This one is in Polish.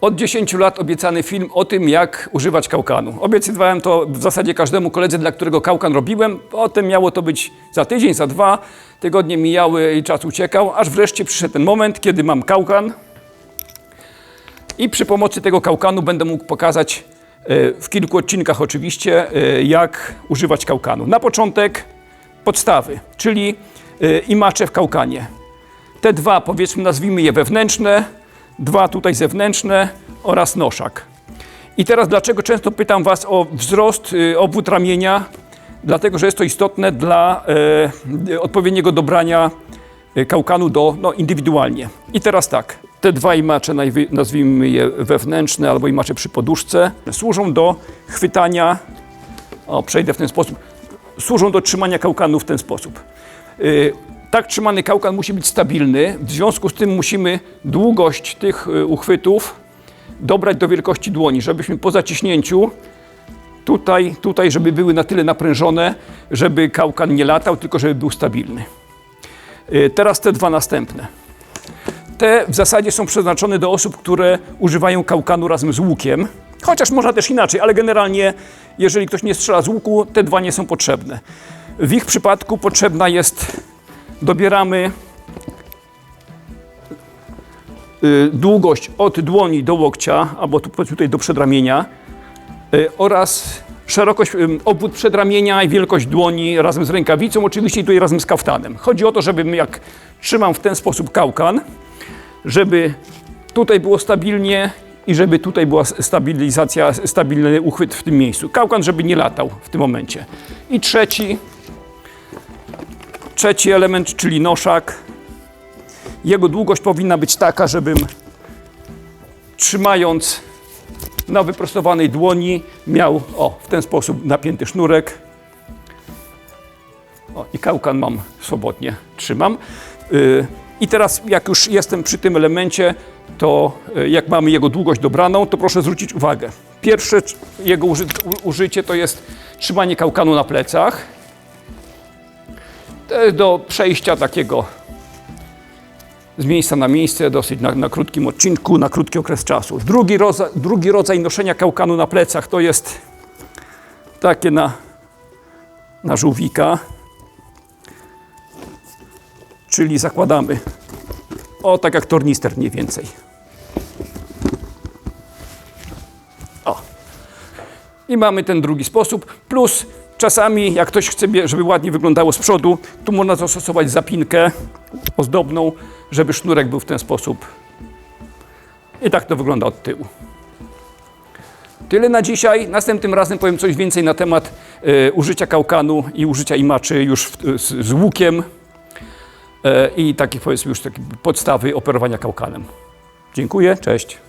Od 10 lat obiecany film o tym, jak używać kałkanu. Obiecywałem to w zasadzie każdemu koledze, dla którego kałkan robiłem. Potem miało to być za tydzień, za dwa. Tygodnie mijały i czas uciekał, aż wreszcie przyszedł ten moment, kiedy mam kałkan. I przy pomocy tego kałkanu będę mógł pokazać e, w kilku odcinkach oczywiście, e, jak używać kałkanu. Na początek podstawy, czyli e, imacze w kałkanie. Te dwa, powiedzmy, nazwijmy je wewnętrzne, dwa tutaj zewnętrzne oraz noszak. I teraz dlaczego często pytam Was o wzrost, y, obwód ramienia? Dlatego, że jest to istotne dla e, odpowiedniego dobrania e, kałkanu do, no, indywidualnie. I teraz tak, te dwa imacze, nazwijmy je wewnętrzne albo imacze przy poduszce, służą do chwytania, o, przejdę w ten sposób, służą do trzymania kałkanu w ten sposób. Y, Tak trzymany kałkan musi być stabilny, w związku z tym musimy długość tych y, uchwytów dobrać do wielkości dłoni, żebyśmy po zaciśnięciu tutaj, tutaj, żeby były na tyle naprężone, żeby kałkan nie latał, tylko żeby był stabilny. Y, Teraz te dwa następne. Te w zasadzie są przeznaczone do osób, które używają kałkanu razem z łukiem. Chociaż można też inaczej, ale generalnie, jeżeli ktoś nie strzela z łuku, te dwa nie są potrzebne. W ich przypadku potrzebna jest, dobieramy y, długość od dłoni do łokcia, albo tu, tutaj do przedramienia y, oraz szerokość, obwód przedramienia i wielkość dłoni razem z rękawicą, oczywiście tutaj razem z kaftanem. Chodzi o to, żebym jak trzymam w ten sposób kałkan, żeby tutaj było stabilnie i żeby tutaj była stabilizacja, stabilny uchwyt w tym miejscu. Kałkan, żeby nie latał w tym momencie. I trzeci, trzeci element, czyli noszak. Jego długość powinna być taka, żebym trzymając na wyprostowanej dłoni miał o, w ten sposób napięty sznurek. O, I kałkan mam swobodnie, trzymam. Y, I teraz jak już jestem przy tym elemencie, to y, jak mamy jego długość dobraną, to proszę zwrócić uwagę. Pierwsze jego uży, użycie to jest trzymanie kałkanu na plecach. Jest do przejścia takiego z miejsca na miejsce, dosyć na, na krótkim odcinku, na krótki okres czasu. Drugi, roza, drugi rodzaj noszenia kałkanu na plecach to jest takie na, na żółwika, czyli zakładamy o tak jak tornister mniej więcej. O. I mamy ten drugi sposób, plus czasami jak ktoś chce, żeby ładnie wyglądało z przodu, tu można zastosować zapinkę ozdobną, żeby sznurek był w ten sposób. I tak to wygląda od tyłu. Tyle na dzisiaj. Następnym razem powiem coś więcej na temat e, użycia kałkanu i użycia imaczy już w, z, z łukiem e, i takich powiedzmy już takie podstawy operowania kałkanem. Dziękuję, cześć.